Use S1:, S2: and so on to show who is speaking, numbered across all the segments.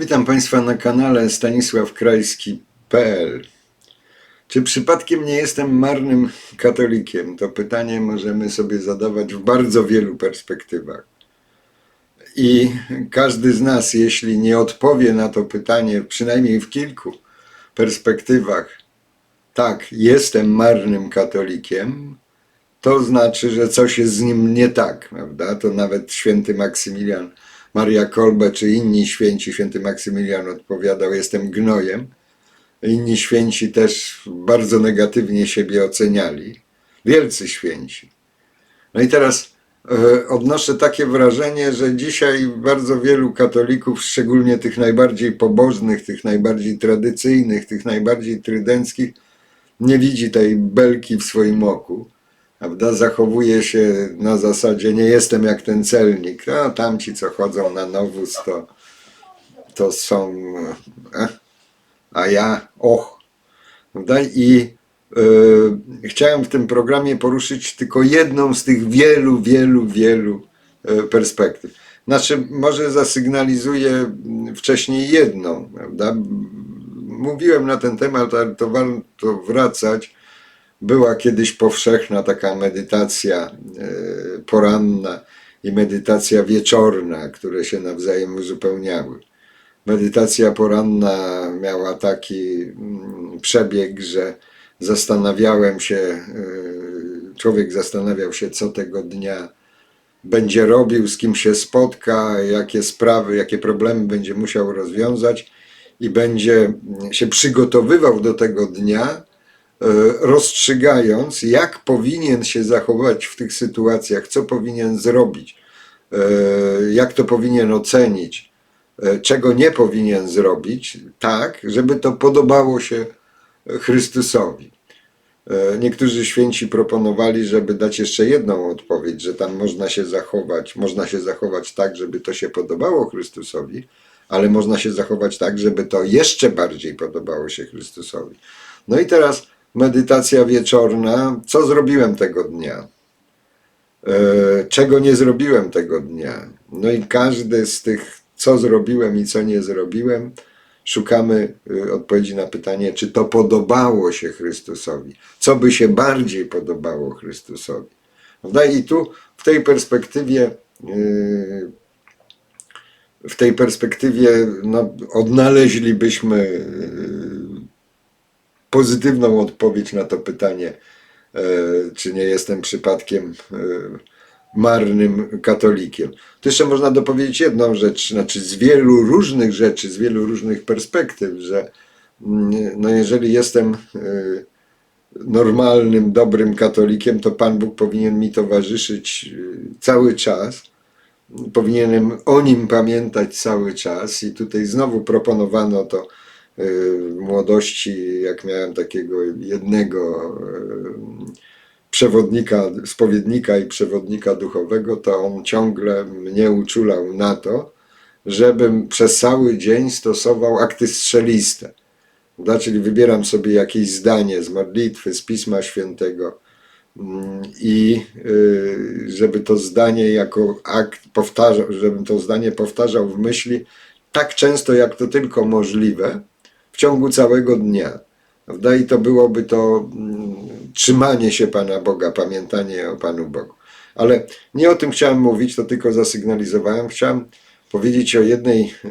S1: Witam Państwa na kanale stanisławkrajski.pl Czy przypadkiem nie jestem marnym katolikiem? To pytanie możemy sobie zadawać w bardzo wielu perspektywach. I każdy z nas, jeśli nie odpowie na to pytanie, przynajmniej w kilku perspektywach, tak, jestem marnym katolikiem, to znaczy, że coś jest z nim nie tak, prawda? To nawet święty Maksymilian, Maria Kolbe czy inni święci, święty Maksymilian odpowiadał, jestem gnojem. Inni święci też bardzo negatywnie siebie oceniali. Wielcy święci. No i teraz e, odnoszę takie wrażenie, że dzisiaj bardzo wielu katolików, szczególnie tych najbardziej pobożnych, tych najbardziej tradycyjnych, tych najbardziej trydenckich, nie widzi tej belki w swoim oku. Prawda? Zachowuje się na zasadzie nie jestem jak ten celnik. A tamci, co chodzą na nowóz, to, to są. E, a ja, och. Prawda? I e, chciałem w tym programie poruszyć tylko jedną z tych wielu, wielu, wielu e, perspektyw. Znaczy, może zasygnalizuję wcześniej jedną, prawda? Mówiłem na ten temat, ale to warto wracać. Była kiedyś powszechna taka medytacja e, poranna i medytacja wieczorna, które się nawzajem uzupełniały. Medytacja poranna miała taki mm, przebieg, że zastanawiałem się, e, człowiek zastanawiał się, co tego dnia będzie robił, z kim się spotka, jakie sprawy, jakie problemy będzie musiał rozwiązać i będzie się przygotowywał do tego dnia, rozstrzygając, jak powinien się zachować w tych sytuacjach, co powinien zrobić, e, jak to powinien ocenić, e, czego nie powinien zrobić, tak, żeby to podobało się Chrystusowi. E, Niektórzy święci proponowali, żeby dać jeszcze jedną odpowiedź, że tam można się zachować, można się zachować tak, żeby to się podobało Chrystusowi, ale można się zachować tak, żeby to jeszcze bardziej podobało się Chrystusowi. No i teraz medytacja wieczorna. Co zrobiłem tego dnia? E, Czego nie zrobiłem tego dnia? No i każdy z tych, co zrobiłem i co nie zrobiłem, szukamy y, odpowiedzi na pytanie, czy to podobało się Chrystusowi. Co by się bardziej podobało Chrystusowi? Prawda? I tu w tej perspektywie y, w tej perspektywie no, odnaleźlibyśmy pozytywną odpowiedź na to pytanie, e, czy nie jestem przypadkiem e, marnym katolikiem. Tu jeszcze można dopowiedzieć jedną rzecz, znaczy z wielu różnych rzeczy, z wielu różnych perspektyw, że mm, no jeżeli jestem e, normalnym, dobrym katolikiem, to Pan Bóg powinien mi towarzyszyć cały czas. Powinienem o nim pamiętać cały czas. I tutaj znowu proponowano to w młodości, jak miałem takiego jednego przewodnika, spowiednika i przewodnika duchowego, to on ciągle mnie uczulał na to, żebym przez cały dzień stosował akty strzeliste. Prawda? Czyli wybieram sobie jakieś zdanie z modlitwy, z Pisma Świętego mm, i y, żeby to zdanie jako akt powtarzał, żebym to zdanie powtarzał w myśli tak często, jak to tylko możliwe w ciągu całego dnia. Prawda? I to byłoby to mm, trzymanie się Pana Boga, pamiętanie o Panu Bogu. Ale nie o tym chciałem mówić, to tylko zasygnalizowałem. Chciałem powiedzieć o jednej e,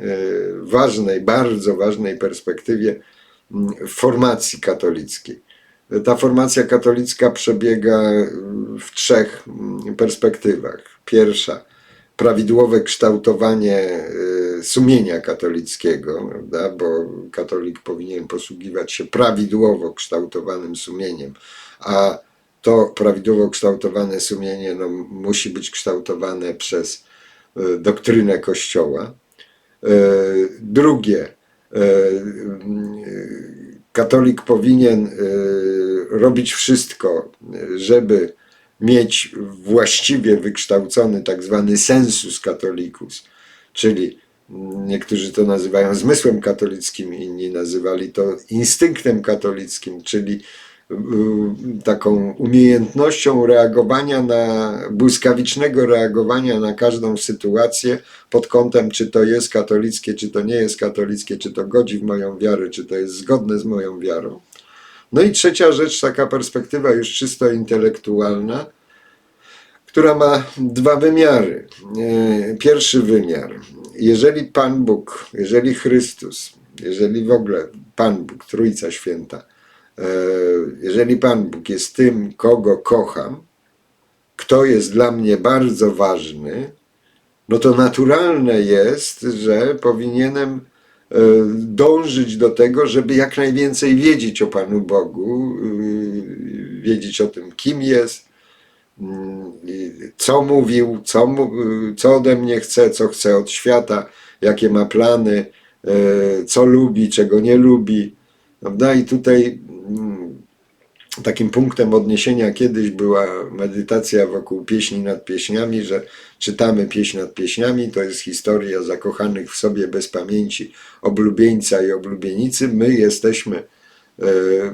S1: ważnej, bardzo ważnej perspektywie mm, formacji katolickiej. Ta formacja katolicka przebiega w trzech mm, perspektywach. Pierwsza, prawidłowe kształtowanie y, sumienia katolickiego, prawda? bo katolik powinien posługiwać się prawidłowo kształtowanym sumieniem, a to prawidłowo kształtowane sumienie no, musi być kształtowane przez y, doktrynę Kościoła. Y, Drugie, katolik powinien robić wszystko, żeby mieć właściwie wykształcony tak zwany sensus katolicus, czyli niektórzy to nazywają zmysłem katolickim, inni nazywali to instynktem katolickim, czyli y, taką umiejętnością reagowania na, błyskawicznego reagowania na każdą sytuację pod kątem, czy to jest katolickie, czy to nie jest katolickie, czy to godzi w moją wiarę, czy to jest zgodne z moją wiarą. No i trzecia rzecz, taka perspektywa już czysto intelektualna, która ma dwa wymiary. E, Pierwszy wymiar, jeżeli Pan Bóg, jeżeli Chrystus, jeżeli w ogóle Pan Bóg, Trójca Święta, e, jeżeli Pan Bóg jest tym, kogo kocham, kto jest dla mnie bardzo ważny, no to naturalne jest, że powinienem dążyć do tego, żeby jak najwięcej wiedzieć o Panu Bogu, y, wiedzieć o tym, kim jest, i co mówił, co, y, co ode mnie chce, co chce od świata, jakie ma plany, e, co lubi, czego nie lubi. Prawda? I tutaj mm, takim punktem odniesienia kiedyś była medytacja wokół pieśni nad pieśniami, że czytamy pieśń nad pieśniami, to jest historia zakochanych w sobie bez pamięci oblubieńca i oblubienicy. My jesteśmy, e,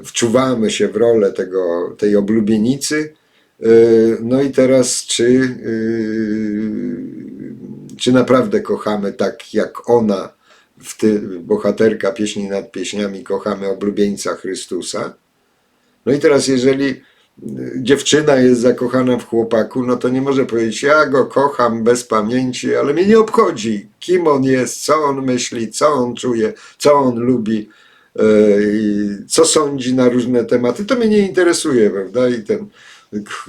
S1: wczuwamy się w rolę tego, tej oblubienicy. E, No i teraz, czy, e, czy naprawdę kochamy tak, jak ona, w ty, bohaterka pieśni nad pieśniami, kochamy oblubieńca Chrystusa? No i teraz, jeżeli y, dziewczyna jest zakochana w chłopaku, no to nie może powiedzieć, ja go kocham bez pamięci, ale mnie nie obchodzi, kim on jest, co on myśli, co on czuje, co on lubi, yy, co sądzi na różne tematy. To mnie nie interesuje, prawda? I ten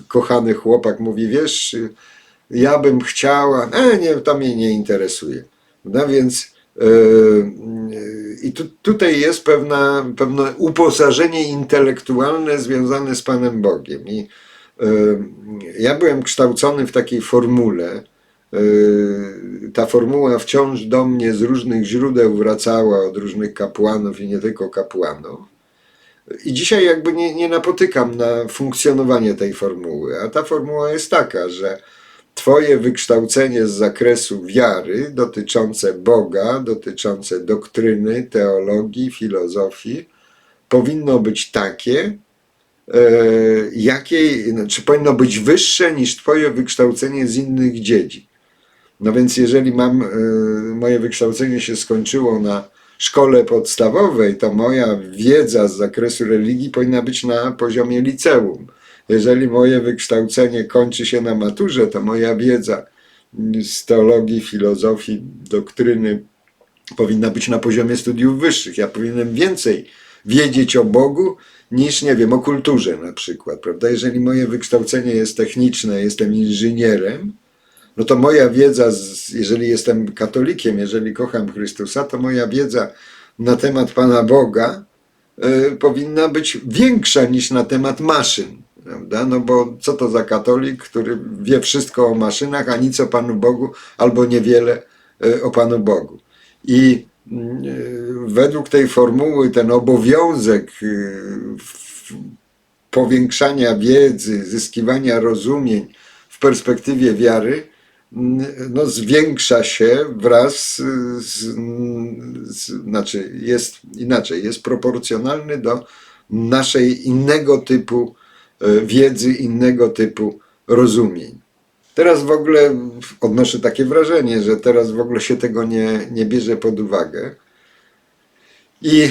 S1: kochany chłopak mówi, wiesz, y, ja bym chciała, e, nie, to mnie nie interesuje. No więc i tu, tutaj jest pewna, pewne uposażenie intelektualne związane z Panem Bogiem. I yy, ja byłem kształcony w takiej formule. Yy, ta formuła wciąż do mnie z różnych źródeł wracała od różnych kapłanów i nie tylko kapłanów. I dzisiaj jakby nie, nie napotykam na funkcjonowanie tej formuły. A ta formuła jest taka, że Twoje wykształcenie z zakresu wiary dotyczące Boga, dotyczące doktryny, teologii, filozofii powinno być takie, e, jakie, znaczy powinno być wyższe niż Twoje wykształcenie z innych dziedzin. No więc jeżeli mam, e, moje wykształcenie się skończyło na szkole podstawowej, to moja wiedza z zakresu religii powinna być na poziomie liceum. Jeżeli moje wykształcenie kończy się na maturze, to moja wiedza z teologii, filozofii, doktryny powinna być na poziomie studiów wyższych. Ja powinienem więcej wiedzieć o Bogu niż, nie wiem, o kulturze na przykład, prawda? Jeżeli moje wykształcenie jest techniczne, jestem inżynierem, no to moja wiedza, jeżeli jestem katolikiem, jeżeli kocham Chrystusa, to moja wiedza na temat Pana Boga y, powinna być większa niż na temat maszyn. Prawda? No bo co to za katolik, który wie wszystko o maszynach, a nic o Panu Bogu, albo niewiele y, o Panu Bogu. I y, według tej formuły ten obowiązek y, powiększania wiedzy, zyskiwania rozumień w perspektywie wiary, no, zwiększa się wraz z, z, znaczy jest inaczej, jest proporcjonalny do naszej innego typu wiedzy, innego typu rozumień. Teraz w ogóle odnoszę takie wrażenie, że teraz w ogóle się tego nie, nie bierze pod uwagę. I e,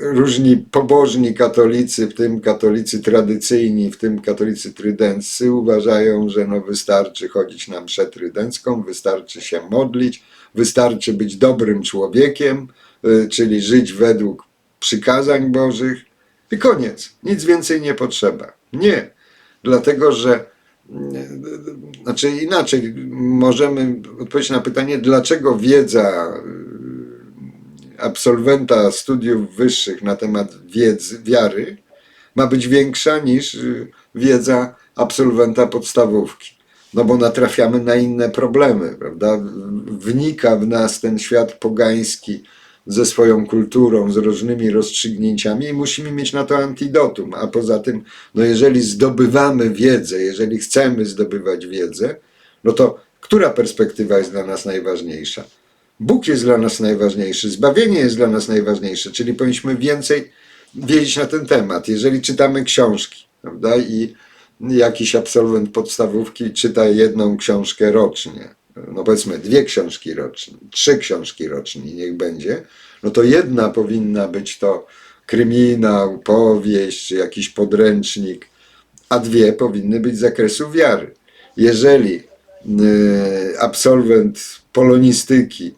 S1: różni pobożni katolicy, w tym katolicy tradycyjni, w tym katolicy trydenccy, uważają, że no wystarczy chodzić na mszę trydencką, wystarczy się modlić, wystarczy być dobrym człowiekiem, e, czyli żyć według przykazań Bożych i koniec. Nic więcej nie potrzeba. Nie, dlatego że mm, znaczy inaczej, możemy odpowiedzieć na pytanie, dlaczego wiedza y, absolwenta studiów wyższych na temat wiedzy, wiary ma być większa niż y, wiedza absolwenta podstawówki. No bo natrafiamy na inne problemy, prawda? Wnika w nas ten świat pogański ze swoją kulturą, z różnymi rozstrzygnięciami i musimy mieć na to antidotum. A poza tym, no jeżeli zdobywamy wiedzę, jeżeli chcemy zdobywać wiedzę, no to która perspektywa jest dla nas najważniejsza? Bóg jest dla nas najważniejszy, zbawienie jest dla nas najważniejsze, czyli powinniśmy więcej wiedzieć na ten temat. Jeżeli czytamy książki, prawda, i jakiś absolwent podstawówki czyta jedną książkę rocznie, no powiedzmy dwie książki rocznie, trzy książki rocznie, niech będzie, no to jedna powinna być to kryminał, powieść, jakiś podręcznik, a dwie powinny być z zakresu wiary. Jeżeli y, absolwent polonistyki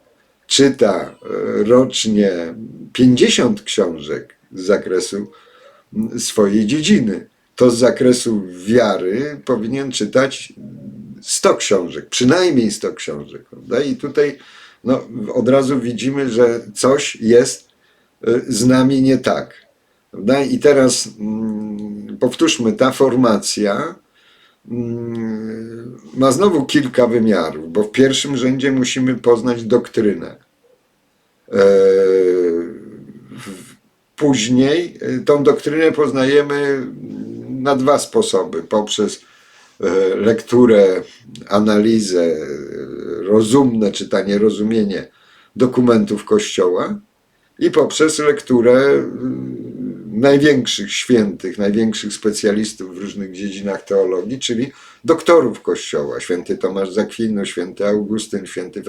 S1: czyta y, rocznie 50 książek z zakresu mm, swojej dziedziny, to z zakresu wiary powinien czytać 100 książek, przynajmniej 100 książek. Prawda? I tutaj no, od razu widzimy, że coś jest y, z nami nie tak. Prawda? I teraz mm, powtórzmy, ta formacja mm, ma znowu kilka wymiarów, bo w pierwszym rzędzie musimy poznać doktrynę. E, Później e, tą doktrynę poznajemy na dwa sposoby: poprzez lekturę, analizę, e, rozumne czytanie, rozumienie dokumentów Kościoła i poprzez lekturę największych świętych, największych specjalistów w różnych dziedzinach teologii, czyli doktorów Kościoła, święty Tomasz z Akwinu, święty Augustyn, święty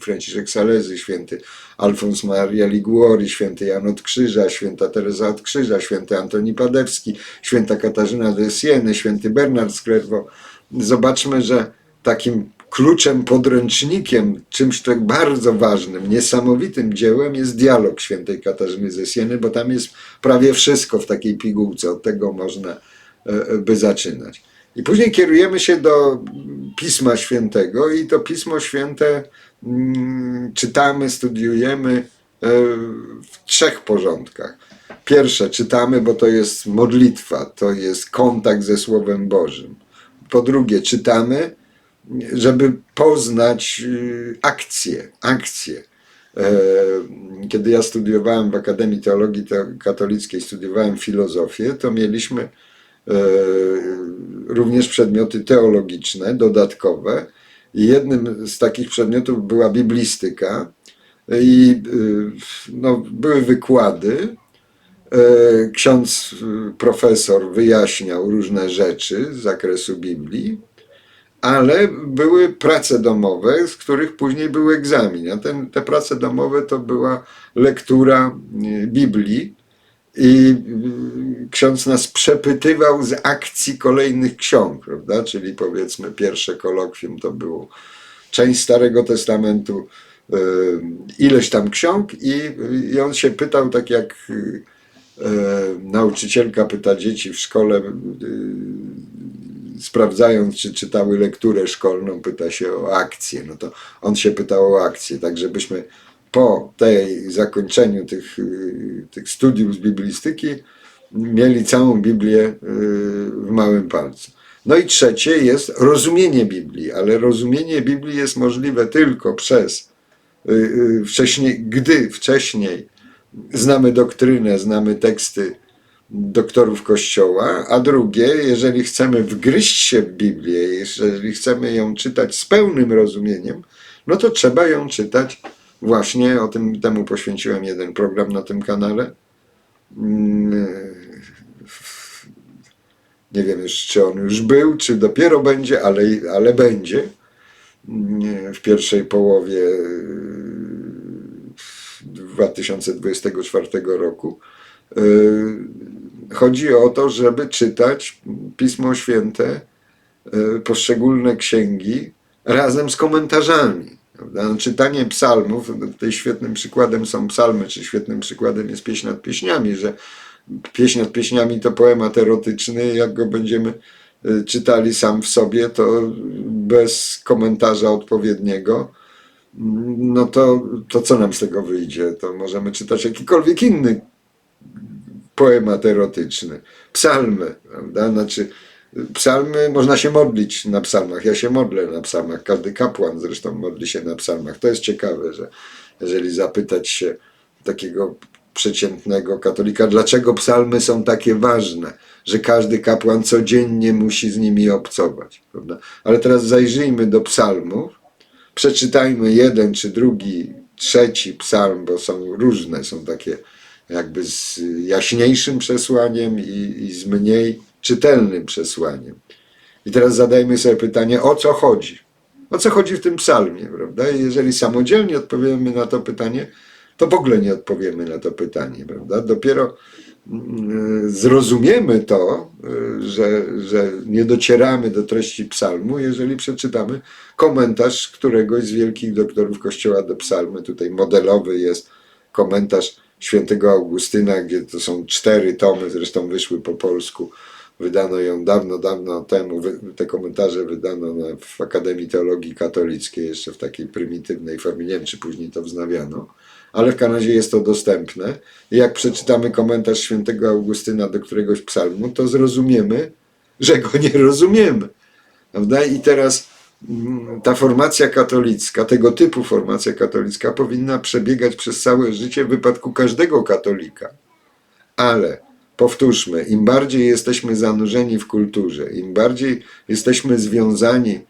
S1: Franciszek Salezy, święty Alfons Maria Liguori, święty Jan od Krzyża, święta Teresa od Krzyża, święty Antoni Padewski, święta Katarzyna de Sieny, święty Bernard Clairvaux. Zobaczmy, że takim kluczem, podręcznikiem, czymś tak bardzo ważnym, niesamowitym dziełem jest dialog świętej Katarzyny ze Sieny, bo tam jest prawie wszystko w takiej pigułce, od tego można e, e, by zaczynać. I później kierujemy się do Pisma Świętego i to Pismo Święte mm, czytamy, studiujemy e, w trzech porządkach. Pierwsze czytamy, bo to jest modlitwa, to jest kontakt ze Słowem Bożym. Po drugie czytamy, żeby poznać y, akcje, akcje. E, Kiedy ja studiowałem w Akademii Teologii Te- Katolickiej, studiowałem filozofię, to mieliśmy e, również przedmioty teologiczne, dodatkowe. I jednym z takich przedmiotów była biblistyka i y, no, były wykłady. E, Ksiądz y, profesor wyjaśniał różne rzeczy z zakresu Biblii ale były prace domowe, z których później był egzamin. A ten, te prace domowe to była lektura y, Biblii i y, ksiądz nas przepytywał z akcji kolejnych ksiąg, prawda? Czyli powiedzmy pierwsze kolokwium to było część Starego Testamentu, y, ileś tam ksiąg i, i on się pytał tak jak nauczycielka pyta dzieci w szkole, sprawdzając, czy czytały lekturę szkolną, pyta się o akcję. No to on się pytał o akcję, tak żebyśmy po tej zakończeniu tych, y, tych studiów z biblistyki mieli całą Biblię y, w małym palcu. No i trzecie jest rozumienie Biblii, ale rozumienie Biblii jest możliwe tylko przez y, wcześniej, gdy wcześniej znamy doktrynę, znamy teksty doktorów Kościoła, a drugie, jeżeli chcemy wgryźć się w Biblię, jeżeli chcemy ją czytać z pełnym rozumieniem, no to trzeba ją czytać właśnie, o tym temu poświęciłem jeden program na tym kanale. Mm, Nie wiem już, czy on już był, czy dopiero będzie, ale, ale będzie Mm, w pierwszej połowie y, 2024 roku. Y, Chodzi o to, żeby czytać Pismo Święte, y, poszczególne księgi razem z komentarzami. No, Czytanie psalmów, no, tutaj świetnym przykładem są psalmy, czy świetnym przykładem jest pieśń nad pieśniami, że pieśń nad pieśniami to poemat erotyczny, jak go będziemy y, czytali sam w sobie, to bez komentarza odpowiedniego, mm, no to, to co nam z tego wyjdzie? To możemy czytać jakikolwiek inny poemat erotyczny, psalmy, prawda? Znaczy, psalmy, można się modlić na psalmach. Ja się modlę na psalmach. Każdy kapłan zresztą modli się na psalmach. To jest ciekawe, że jeżeli zapytać się takiego przeciętnego katolika, dlaczego psalmy są takie ważne, że każdy kapłan codziennie musi z nimi obcować, prawda? Ale teraz zajrzyjmy do psalmów, przeczytajmy jeden czy drugi, trzeci psalm, bo są różne, są takie jakby z jaśniejszym przesłaniem i, i z mniej czytelnym przesłaniem. I teraz zadajmy sobie pytanie, o co chodzi? O co chodzi w tym psalmie, prawda? I jeżeli samodzielnie odpowiemy na to pytanie, to w ogóle nie odpowiemy na to pytanie, prawda? Dopiero mm, zrozumiemy to, że, że nie docieramy do treści psalmu, jeżeli przeczytamy komentarz któregoś z wielkich doktorów Kościoła do psalmy. Tutaj modelowy jest komentarz świętego Augustyna, gdzie to są cztery tomy, zresztą wyszły po polsku. Wydano ją dawno, dawno temu. Te komentarze wydano na, w Akademii Teologii Katolickiej, jeszcze w takiej prymitywnej formie. Nie wiem, czy później to wznawiano, ale w Kanadzie jest to dostępne. I jak przeczytamy komentarz świętego Augustyna do któregoś psalmu, to zrozumiemy, że go nie rozumiemy. Prawda? I teraz ta formacja katolicka, tego typu formacja katolicka powinna przebiegać przez całe życie w wypadku każdego katolika. Ale powtórzmy, im bardziej jesteśmy zanurzeni w kulturze, im bardziej jesteśmy związani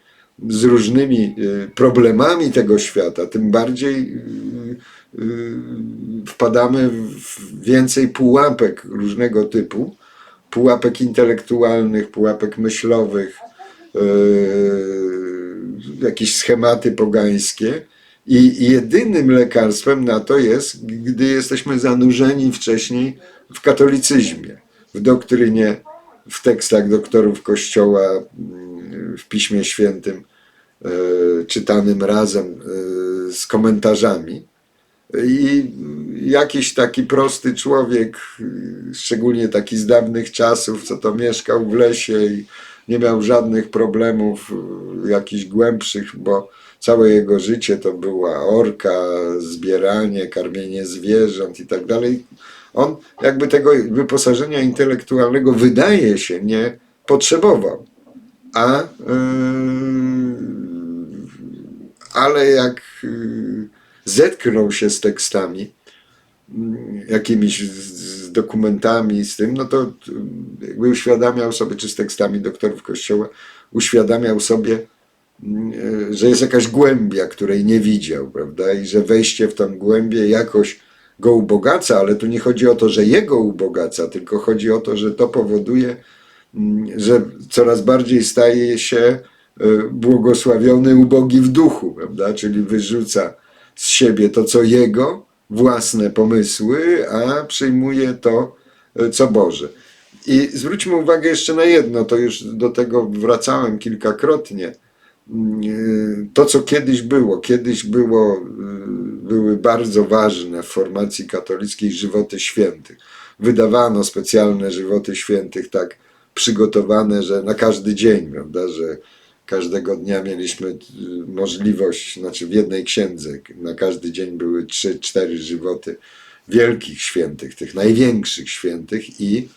S1: z różnymi y, problemami tego świata, tym bardziej y, y, wpadamy w więcej pułapek różnego typu, pułapek intelektualnych, pułapek myślowych, jakieś schematy pogańskie. I jedynym lekarstwem na to jest, gdy jesteśmy zanurzeni wcześniej w katolicyzmie, w doktrynie, w tekstach doktorów Kościoła, yy, w Piśmie Świętym, yy, czytanym razem yy, z komentarzami. I jakiś taki prosty człowiek, szczególnie taki z dawnych czasów, co to mieszkał w lesie i nie miał żadnych problemów y, jakichś głębszych, bo całe jego życie to była orka, zbieranie, karmienie zwierząt i tak dalej. On jakby tego wyposażenia intelektualnego wydaje się nie potrzebował. A yy, ale jak yy, zetknął się z tekstami, mm, jakimiś z, z dokumentami, z tym, no to y, jakby uświadamiał sobie, czy z tekstami doktorów Kościoła, uświadamiał sobie, mm, y, że jest jakaś głębia, której nie widział, prawda? I że wejście w tą głębię jakoś go ubogaca, ale tu nie chodzi o to, że jego ubogaca, tylko chodzi o to, że to powoduje, mm, że coraz bardziej staje się y, błogosławiony ubogi w duchu, prawda? Czyli wyrzuca z siebie to, co jego, własne pomysły, a przyjmuje to, y, co Boże. I zwróćmy uwagę jeszcze na jedno, to już do tego wracałem kilkakrotnie. Mm, To, co kiedyś było, kiedyś było, y, były bardzo ważne w formacji katolickiej żywoty świętych. Wydawano specjalne żywoty świętych, tak przygotowane, że na każdy dzień, prawda, że każdego dnia mieliśmy y, możliwość, znaczy w jednej księdze, na każdy dzień były trzy, cztery żywoty wielkich świętych, tych największych świętych i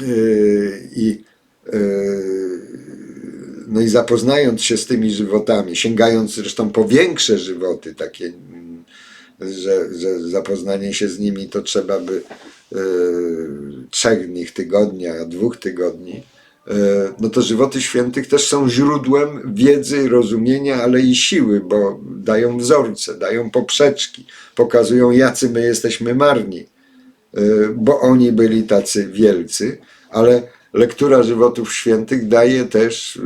S1: Yy, I yy, no i zapoznając się z tymi żywotami, sięgając zresztą po większe żywoty, takie, mm, że, że zapoznanie się z nimi to trzeba by trzech dni, tygodnia, dwóch tygodni, no to żywoty świętych też są źródłem wiedzy, rozumienia, ale i siły, bo dają wzorce, dają poprzeczki, pokazują jacy my jesteśmy marni y, bo oni byli tacy wielcy, ale lektura żywotów świętych daje też y,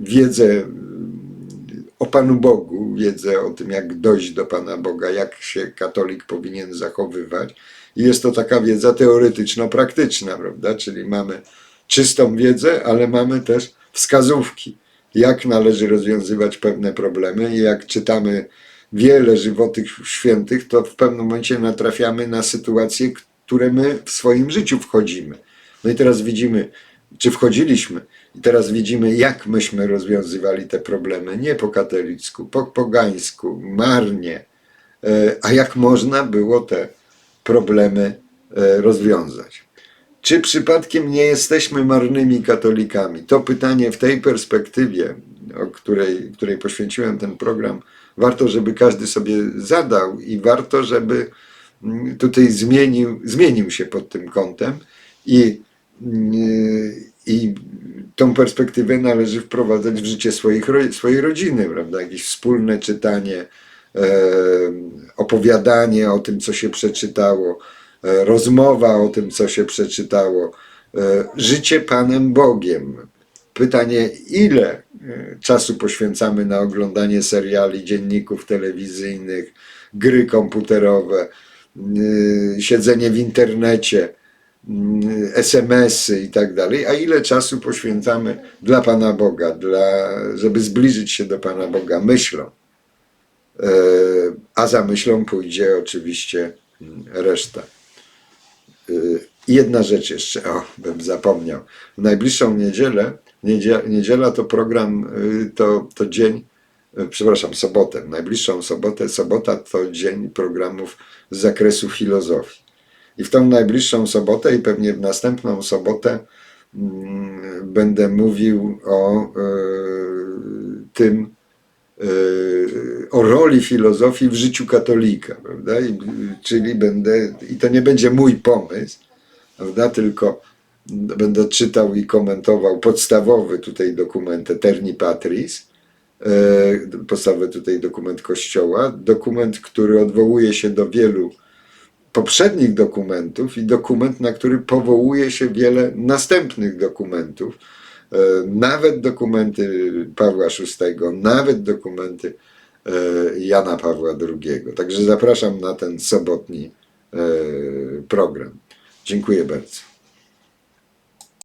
S1: wiedzę o Panu Bogu, wiedzę o tym, jak dojść do Pana Boga, jak się katolik powinien zachowywać. I jest to taka wiedza teoretyczno-praktyczna, prawda? Czyli mamy czystą wiedzę, ale mamy też wskazówki, jak należy rozwiązywać pewne problemy. I jak czytamy wiele żywotych świętych, to w pewnym momencie natrafiamy na sytuacje, które my w swoim życiu wchodzimy. No i teraz widzimy, czy wchodziliśmy, i teraz widzimy, jak myśmy rozwiązywali te problemy, nie po katolicku, po pogańsku, marnie, e, a jak można było te problemy e, rozwiązać. Czy przypadkiem nie jesteśmy marnymi katolikami? To pytanie w tej perspektywie, o której, której poświęciłem ten program, warto, żeby każdy sobie zadał i warto, żeby mm, tutaj zmienił, zmienił się pod tym kątem i, mm, i tą perspektywę należy wprowadzać w życie swoich, swojej rodziny, prawda? Jakieś wspólne czytanie e, opowiadanie o tym, co się przeczytało, rozmowa o tym, co się przeczytało, e, życie Panem Bogiem. Pytanie, ile e, czasu poświęcamy na oglądanie seriali, dzienników telewizyjnych, gry komputerowe, siedzenie w internecie, y, SMS-y i tak dalej, a ile czasu poświęcamy dla Pana Boga, dla, żeby zbliżyć się do Pana Boga myślą. E, A za myślą pójdzie oczywiście mm, reszta. Y, Jedna rzecz jeszcze, o, bym zapomniał. W najbliższą niedzielę, niedziela, niedziela to program, y, to, to dzień, y, przepraszam, sobotę, najbliższą sobotę, sobota to dzień programów z zakresu filozofii. I w tą najbliższą sobotę i pewnie w następną sobotę mm, będę mówił o y, tym, y, o roli filozofii w życiu katolika, prawda? I, czyli będę, i to nie będzie mój pomysł, prawda? Tylko będę czytał i komentował podstawowy tutaj dokument Eterni Patris, e, podstawowy tutaj dokument Kościoła, dokument, który odwołuje się do wielu poprzednich dokumentów i dokument, na który powołuje się wiele następnych dokumentów, e, nawet dokumenty Pawła VI, nawet dokumenty Jana Pawła II. Także zapraszam na ten sobotni e, program. Dziękuję bardzo.